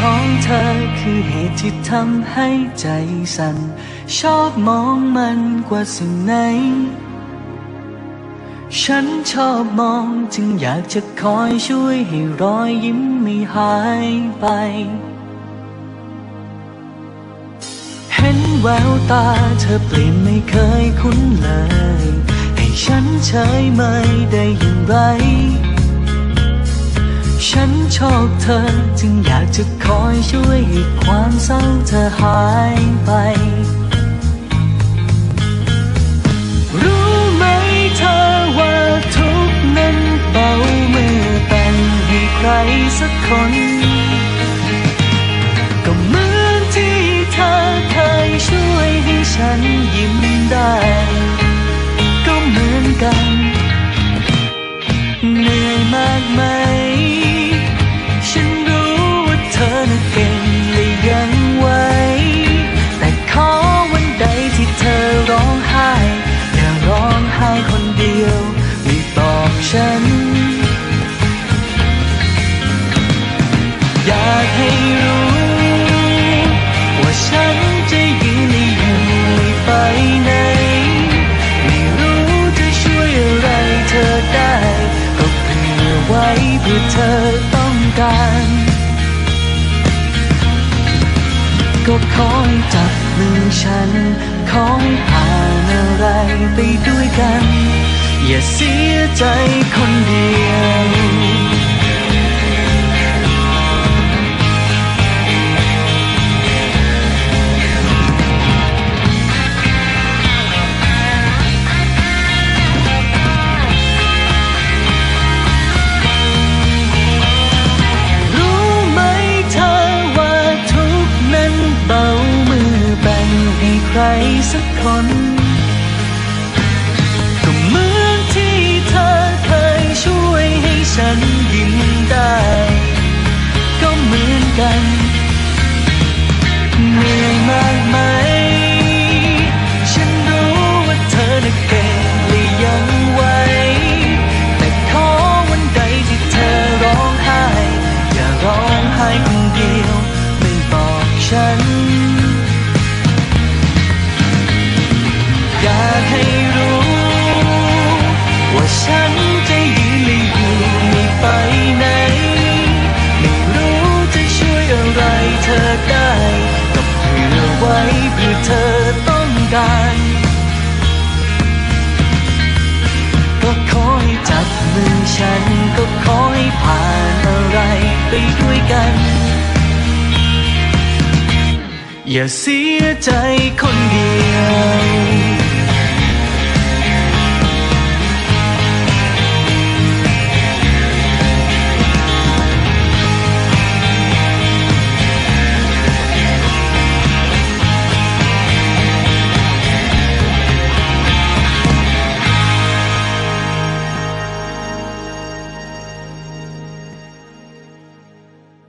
ของเธอคือเหตุที่ทำให้ใจสั่น ชอบมองมันกว่าสิ่งไหน ฉันชอบมองจึงอยากจะคอยช่วยให้รอยยิ้มไม่หายไป เห็นแววตาเธอเปลี่ยนไม่เคยคุ้นเลย ให้ฉันเฉยไม่ได้อย่างไร ฉันชอบเธอจึงอยากจะคอยช่วยให้ความเศร้าเธอหายไป รู้ไหมเธอว่าทุกนั้นเบาเมื่อแต่งให้ใครสักคน อยากให้รู้ ว่าฉันจะยืนและอยู่ไม่ไปไหน ไม่รู้จะช่วยอะไรเธอได้ ก็เผื่อไว้เพื่อเธอต้องการ ก็ขอให้จับมือฉัน ขอให้ผ่านอะไรไปด้วยกัน อย่าเสียใจคนเดียว กันเหนื่อยมากไหม ฉันรู้ว่าเธอน่ะเก่งและยังไหวแต่ขอวันใดที่เธอร้องไห้ อย่าร้องไห้คนเดียว ไม่บอกฉัน อยากให้ อย่าเสียใจคนเดียว